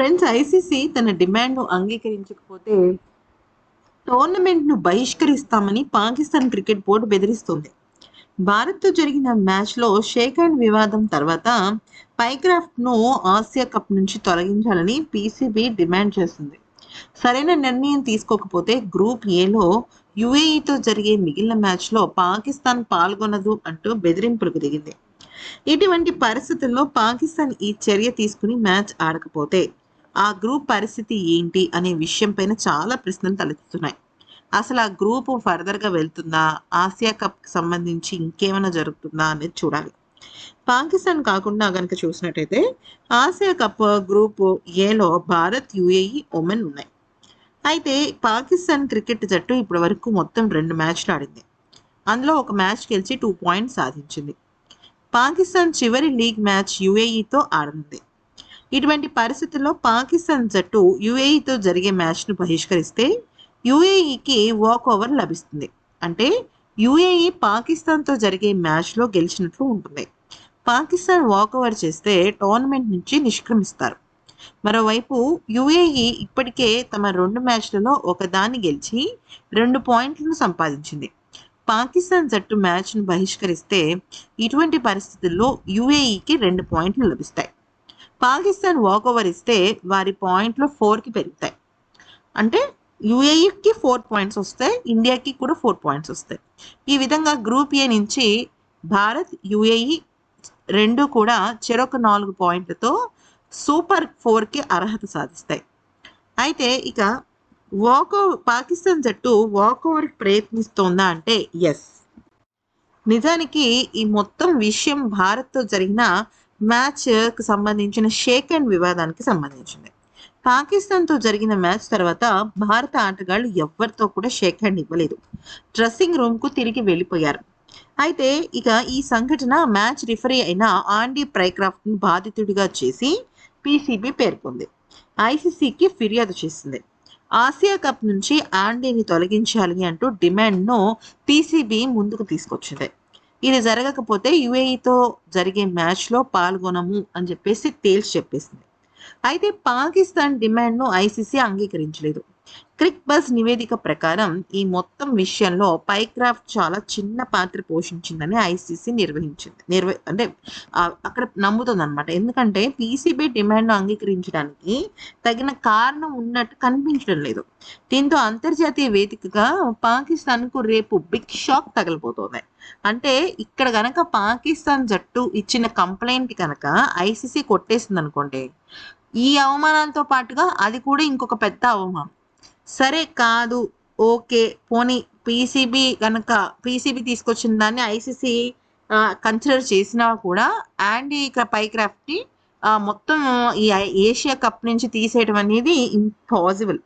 Friends ICC తన డిమాండ్ను అంగీకరించకపోతే టోర్నమెంట్ను బహిష్కరిస్తామని పాకిస్తాన్ క్రికెట్ బోర్డు బెదిరిస్తుంది. భారత్తో జరిగిన మ్యాచ్లో షేక్ హ్యాండ్ వివాదం తర్వాత పైక్రాఫ్ట్ను ఆసియా కప్ నుంచి తొలగించాలని పీసీబీ డిమాండ్ చేస్తుంది. సరైన నిర్ణయం తీసుకోకపోతే గ్రూప్ ఏలో యుఏఈతో జరిగే మిగిలిన మ్యాచ్లో పాకిస్తాన్ పాల్గొనదు అంటూ బెదిరింపులకు దిగింది. ఇటువంటి పరిస్థితుల్లో పాకిస్తాన్ ఈ చర్య తీసుకుని మ్యాచ్ ఆడకపోతే ఆ గ్రూప్ పరిస్థితి ఏంటి అనే విషయం పైన చాలా ప్రశ్నలు తలెత్తుతున్నాయి. అసలు ఆ గ్రూప్ ఫర్దర్గా వెళ్తుందా? ఆసియా కప్ సంబంధించి ఇంకేమైనా జరుగుతుందా అనేది చూడాలి. పాకిస్తాన్ కాకుండా కనుక చూసినట్టయితే ఆసియా కప్ గ్రూప్ ఏలో భారత్ యుఏఈ ఒమెన్ ఉన్నాయి. అయితే పాకిస్తాన్ క్రికెట్ జట్టు ఇప్పటి వరకు మొత్తం రెండు మ్యాచ్లు ఆడింది. అందులో ఒక మ్యాచ్ గెలిచి టూ పాయింట్స్ సాధించింది. పాకిస్తాన్ చివరి లీగ్ మ్యాచ్ యుఏఈతో ఆడనుంది. ఇటువంటి పరిస్థితుల్లో పాకిస్తాన్ జట్టు యుఏఈతో జరిగే మ్యాచ్ను బహిష్కరిస్తే యుఏఈకి వాక్ ఓవర్ లభిస్తుంది. అంటే యుఏఈ పాకిస్తాన్తో జరిగే మ్యాచ్లో గెలిచినట్లు ఉంటుంది. పాకిస్తాన్ వాక్ ఓవర్ చేస్తే టోర్నమెంట్ నుంచి నిష్క్రమిస్తారు. మరోవైపు యుఏఈ ఇప్పటికే తమ రెండు మ్యాచ్లలో ఒకదాన్ని గెలిచి రెండు పాయింట్లను సంపాదించింది. పాకిస్తాన్ జట్టు మ్యాచ్ను బహిష్కరిస్తే ఇటువంటి పరిస్థితుల్లో యుఏఈకి రెండు పాయింట్లు లభిస్తాయి. పాకిస్తాన్ వాక్ ఓవర్ ఇస్తే వారి పాయింట్లు ఫోర్కి పెరుగుతాయి. అంటే యుఏఈకి ఫోర్ పాయింట్స్ వస్తాయి ఇండియాకి కూడా ఫోర్ పాయింట్స్ వస్తాయి. ఈ విధంగా గ్రూప్ ఏ నుంచి భారత్ యుఏఈ రెండు కూడా చెరొక నాలుగు పాయింట్లతో సూపర్ ఫోర్కి అర్హత సాధిస్తాయి. అయితే ఇక వాక్ పాకిస్తాన్ జట్టు వాక్ ఓవర్ ప్రయత్నిస్తోందా అంటే ఎస్ నిజానికి ఈ మొత్తం విషయం భారత్తో జరిగిన మ్యాచ్కు సంబంధించిన షేక్ అండ్ వివాదానికి సంబంధించింది. పాకిస్తాన్తో జరిగిన మ్యాచ్ తర్వాత భారత ఆటగాళ్ళు ఎవ్వరితో కూడా షేక్ హ్యాండ్ ఇవ్వలేదు. డ్రెస్సింగ్ రూమ్కు తిరిగి వెళ్ళిపోయారు. అయితే ఇక ఈ సంఘటన మ్యాచ్ రిఫరీ అయిన ఆండీ ప్రైక్రాఫ్ట్ను బాధితుడిగా చేసి పీసీబీ పేర్కొంది. ఐసీసీకి ఫిర్యాదు చేసింది. ఆసియా కప్ నుంచి ఆండీని తొలగించాలి అంటూ డిమాండ్ను పీసీబీ ముందుకు తీసుకొచ్చింది. ఇది జరగకపోతే యుఏఈతో జరిగే మ్యాచ్లో పాల్గొనము అని చెప్పేసి తేల్చి చెప్పేసింది. అయితే పాకిస్తాన్ డిమాండ్ను ఐసీసీ అంగీకరించలేదు. క్రిక్ బస్ నివేదిక ప్రకారం ఈ మొత్తం విషయంలో పైక్రాఫ్ట్ చాలా చిన్న పాత్ర పోషించిందని ఐసీసీ నిర్వహించింది. నిర్వ అంటే అక్కడ నమ్ముతుంది అనమాట ఎందుకంటే పీసీబీ డిమాండ్ను అంగీకరించడానికి తగిన కారణం ఉన్నట్టు కనిపించడం లేదు. దీంతో అంతర్జాతీయ వేదికగా పాకిస్తాన్కు రేపు బిగ్ షాక్ తగలబోతోంది అంటే ఇక్కడ గనక పాకిస్తాన్ జట్టు ఇచ్చిన కంప్లైంట్ కనుక ఐసీసీ కొట్టేసింది అనుకోండి ఈ అవమానాలతో పాటుగా అది కూడా ఇంకొక పెద్ద అవమానం. సరే కాదు ఓకే. పోనీ పీసీబీ కనుక పీసీబీ తీసుకొచ్చిన దాన్ని ఐసీసీ కన్సిడర్ చేసినా కూడా యాండీ ఇక పైక్రాఫ్ట్ని మొత్తం ఈ ఏషియా కప్ నుంచి తీసేయడం అనేది ఇంపాసిబుల్.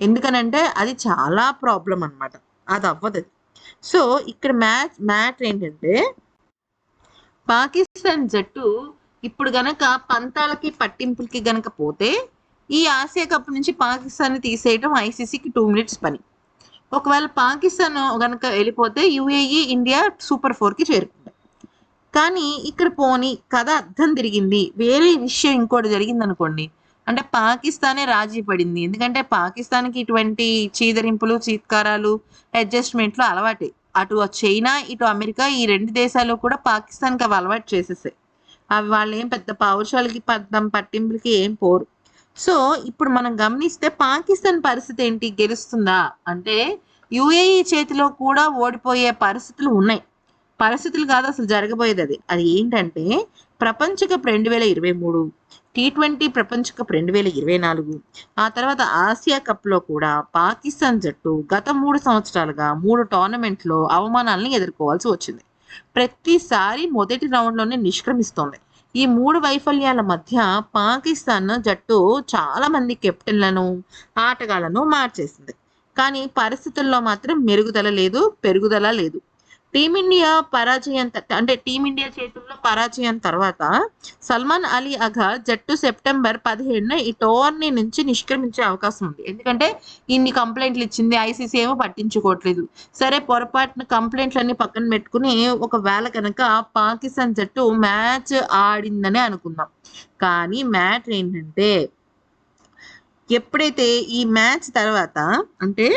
ఎందుకనంటే అది చాలా ప్రాబ్లం అన్నమాట. అది అవ్వదు. సో ఇక్కడ మ్యాచ్ మ్యాటర్ ఏంటంటే పాకిస్తాన్ జట్టు ఇప్పుడు గనక పంతాలకి పట్టింపులకి గనక పోతే ఈ ఆసియా కప్ నుంచి పాకిస్తాన్ తీసేయడం ఐసీసీకి టూ మినిట్స్ పని. ఒకవేళ పాకిస్తాన్ కనుక వెళ్ళిపోతే యుఏఈ ఇండియా సూపర్ ఫోర్కి చేరుకుంది. కానీ ఇక్కడ పోని కథ అర్థం తిరిగింది. వేరే విషయం ఇంకోటి జరిగింది అనుకోండి అంటే పాకిస్తానే రాజీ పడింది. ఎందుకంటే పాకిస్తాన్కి ఇటువంటి చీదరింపులు చీత్కారాలు అడ్జస్ట్మెంట్లు అలవాటే. అటు చైనా ఇటు అమెరికా ఈ రెండు దేశాలు కూడా పాకిస్తాన్కి అవి అలవాటు చేసేసాయి. అవి వాళ్ళు ఏం పెద్ద పౌరుషాలకి పద్దం పట్టింపులకి ఏం పోరు. సో ఇప్పుడు మనం గమనిస్తే పాకిస్తాన్ పరిస్థితి ఏంటి? గెలుస్తుందా? అంటే యుఏఈ చేతిలో కూడా ఓడిపోయే పరిస్థితులు ఉన్నాయి. పరిస్థితులు కాదు అసలు జరగబోయేది అది. అది ఏంటంటే ప్రపంచ కప్ రెండు వేల ఇరవై మూడు టీ ట్వంటీ ప్రపంచ కప్ రెండు వేల ఇరవై నాలుగు ఆ తర్వాత ఆసియా కప్లో కూడా పాకిస్తాన్ జట్టు గత మూడు సంవత్సరాలుగా మూడు టోర్నమెంట్లో అవమానాలను ఎదుర్కోవాల్సి వచ్చింది. ప్రతిసారి మొదటి రౌండ్లోనే నిష్క్రమిస్తోంది. ఈ మూడు వైఫల్యాల మధ్య పాకిస్తాన్ జట్టు చాలా మంది కెప్టెన్లను ఆటగాళ్ళను మార్చేసింది. కానీ పరిస్థితుల్లో మాత్రం మెరుగుదల లేదు పెరుగుదల లేదు. టీమిండియా పరాజయం అంటే టీమిండియా చేతుల్లో పరాజయం తర్వాత సల్మాన్ అలీ అఘా జట్టు సెప్టెంబర్ పదిహేడున ఈ టోర్నీ నుంచి నిష్క్రమించే అవకాశం ఉంది. ఎందుకంటే ఇన్ని కంప్లైంట్లు ఇచ్చింది ఐసీసీ ఏమో పట్టించుకోవట్లేదు. సరే పొరపాటున కంప్లైంట్లన్నీ పక్కన పెట్టుకుని ఒకవేళ కనుక పాకిస్తాన్ జట్టు మ్యాచ్ ఆడిందని అనుకుందాం. కానీ మ్యాచ్ ఏంటంటే ఎప్పుడైతే ఈ మ్యాచ్ తర్వాత అంటే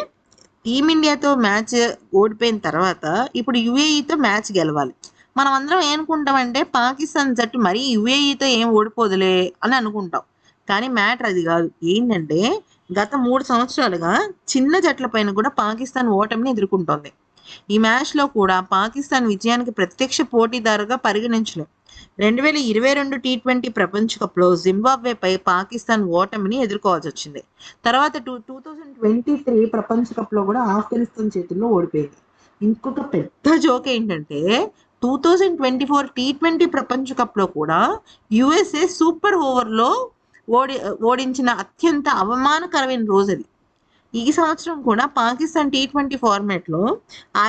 టీమిండియాతో మ్యాచ్ ఓడిపోయిన తర్వాత ఇప్పుడు యుఏఈతో మ్యాచ్ గెలవాలి. మనం అందరం ఏమనుకుంటామంటే పాకిస్తాన్ జట్టు మరీ యుఏఈతో ఏం ఓడిపోదులే అని అనుకుంటాం. కానీ మ్యాటర్ అది కాదు. ఏంటంటే గత మూడు సంవత్సరాలుగా చిన్న జట్ల పైన కూడా పాకిస్తాన్ ఓటమిని ఎదుర్కొంటోంది. ఈ మ్యాచ్లో కూడా పాకిస్తాన్ విజయానికి ప్రత్యక్ష పోటీదారుగా పరిగణించలేం రెండు వేల ఇరవై రెండు టీ ట్వంటీ ప్రపంచ కప్లో జింబాబ్వేపై పాకిస్తాన్ ఓటమిని ఎదుర్కోవాల్సి వచ్చింది. తర్వాత two two thousand twenty three ప్రపంచ కప్లో కూడా ఆఫ్ఘనిస్తాన్ చేతుల్లో ఓడిపోయింది. ఇంకొక పెద్ద జోక్ ఏంటంటే two thousand twenty four T twenty ప్రపంచ కప్లో కూడా యుఎస్ఏ సూపర్ ఓవర్లో ఓడి ఓడించిన అత్యంత అవమానకరమైన రోజు అది. ఈ సంవత్సరం కూడా పాకిస్తాన్ టీ ట్వంటీ ఫార్మాట్లో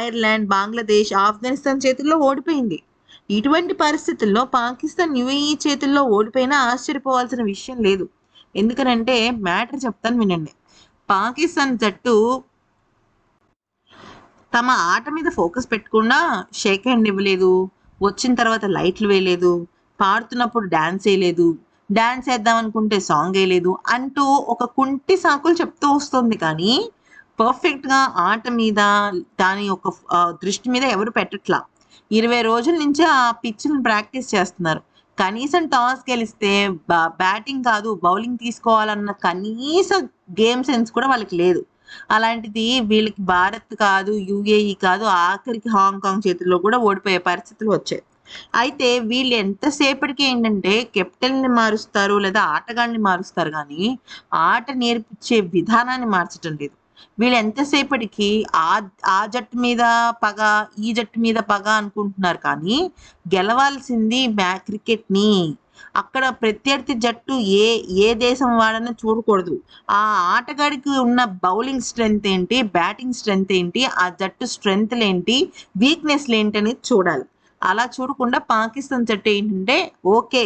ఐర్లాండ్ బంగ్లాదేశ్ ఆఫ్ఘనిస్తాన్ చేతుల్లో ఓడిపోయింది. ఇటువంటి పరిస్థితుల్లో పాకిస్తాన్ యుఏఈ చేతుల్లో ఓడిపోయినా ఆశ్చర్యపోవాల్సిన విషయం లేదు. ఎందుకనంటే మ్యాటర్ చెప్తాను వినండి. పాకిస్తాన్ జట్టు తమ ఆట మీద ఫోకస్ పెట్టకుండా షేక్ హ్యాండ్ ఇవ్వలేదు వచ్చిన తర్వాత లైట్లు వేయలేదు పాడుతున్నప్పుడు డ్యాన్స్ వేయలేదు డ్యాన్స్ వేద్దాం అనుకుంటే సాంగ్ వేయలేదు అంటూ ఒక కుంటి సాకులు చెప్తూ వస్తుంది. కానీ పర్ఫెక్ట్గా ఆట మీద దాని యొక్క దృష్టి మీద ఎవరు పెట్టట్లా. ఇరవై రోజుల నుంచి ఆ పిచ్ని ప్రాక్టీస్ చేస్తున్నారు. కనీసం టాస్ గెలిస్తే బ్యాటింగ్ కాదు బౌలింగ్ తీసుకోవాలన్న కనీస గేమ్ సెన్స్ కూడా వాళ్ళకి లేదు. అలాంటిది వీళ్ళకి భారత్ కాదు యుఏఈ కాదు ఆఖరికి హాంకాంగ్ చేతుల్లో కూడా ఓడిపోయే పరిస్థితులు వచ్చాయి. అయితే వీళ్ళు ఎంతసేపటికి ఏంటంటే కెప్టెన్ని మారుస్తారు లేదా ఆటగాళ్ళని మారుస్తారు కానీ ఆట నేర్పించే విధానాన్ని మార్చటం లేదు. వీళ్ళు ఎంతసేపటికి ఆ ఆ జట్టు మీద పగ ఈ జట్టు మీద పగ అనుకుంటున్నారు కానీ గెలవాల్సింది మ్యా క్రికెట్ని. అక్కడ ప్రత్యర్థి జట్టు ఏ ఏ దేశం వాడని చూడకూడదు. ఆ ఆటగాడికి ఉన్న బౌలింగ్ స్ట్రెంగ్త్ ఏంటి బ్యాటింగ్ స్ట్రెంగ్త్ ఏంటి ఆ జట్టు స్ట్రెంగ్త్లు ఏంటి వీక్నెస్లు ఏంటి అనేది చూడాలి. అలా చూడకుండా పాకిస్తాన్ జట్టు ఏంటంటే ఓకే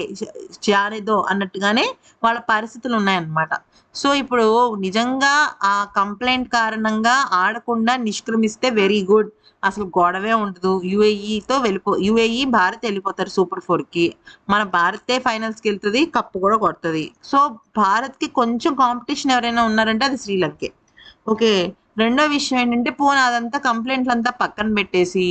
చారేదో అన్నట్టుగానే వాళ్ళ పరిస్థితులు ఉన్నాయన్నమాట. సో ఇప్పుడు నిజంగా ఆ కంప్లైంట్ కారణంగా ఆడకుండా నిష్క్రమిస్తే వెరీ గుడ్. అసలు గొడవే ఉండదు. యుఏఈతో వెళ్ళిపో యుఏఈ భారత్ వెళ్ళిపోతారు సూపర్ ఫోర్కి. మన భారతే ఫైనల్స్కి వెళ్తుంది కప్పు కూడా కొడుతుంది. సో భారత్కి కొంచెం కాంపిటీషన్ ఎవరైనా ఉన్నారంటే అది శ్రీలంకే. ఓకే రెండో విషయం ఏంటంటే పోనీ అదంతా కంప్లైంట్లు అంతా పక్కన పెట్టేసి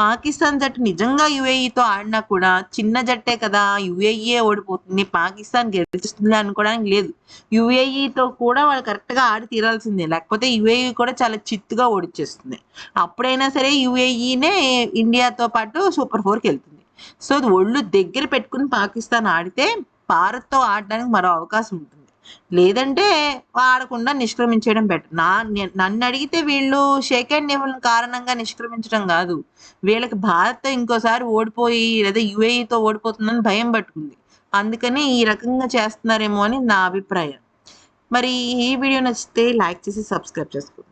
పాకిస్తాన్ జట్టు నిజంగా యుఏఈతో ఆడినా కూడా చిన్న జట్టే కదా యుఏఈఏ ఓడిపోతుంది పాకిస్తాన్ గెలిచిస్తుంది అనుకోవడానికి లేదు. యుఏఈతో కూడా వాళ్ళు కరెక్ట్గా ఆడి తీరాల్సిందే లేకపోతే యుఏఈ కూడా చాలా చిత్తుగా ఓడిచ్చేస్తుంది. అప్పుడైనా సరే యుఏఈనే ఇండియాతో పాటు సూపర్ ఫోర్కి వెళ్తుంది. సో అది ఒళ్ళు దగ్గర పెట్టుకుని పాకిస్తాన్ ఆడితే భారత్తో ఆడడానికి మరో అవకాశం ఉంటుంది. లేదంటే ఆడకుండా నిష్క్రమించడం బెటర్ నా నన్ను అడిగితే వీళ్ళు షేక్ అండ్ ఇవ్వడం కారణంగా నిష్క్రమించడం కాదు. వీళ్ళకి భారత్ ఇంకోసారి ఓడిపోయి లేదా యుఏఈతో ఓడిపోతుందని భయం పట్టుకుంది. అందుకని ఈ రకంగా చేస్తున్నారేమో అని నా అభిప్రాయం. మరి ఈ వీడియో నచ్చితే లైక్ చేసి సబ్స్క్రైబ్ చేసుకోండి.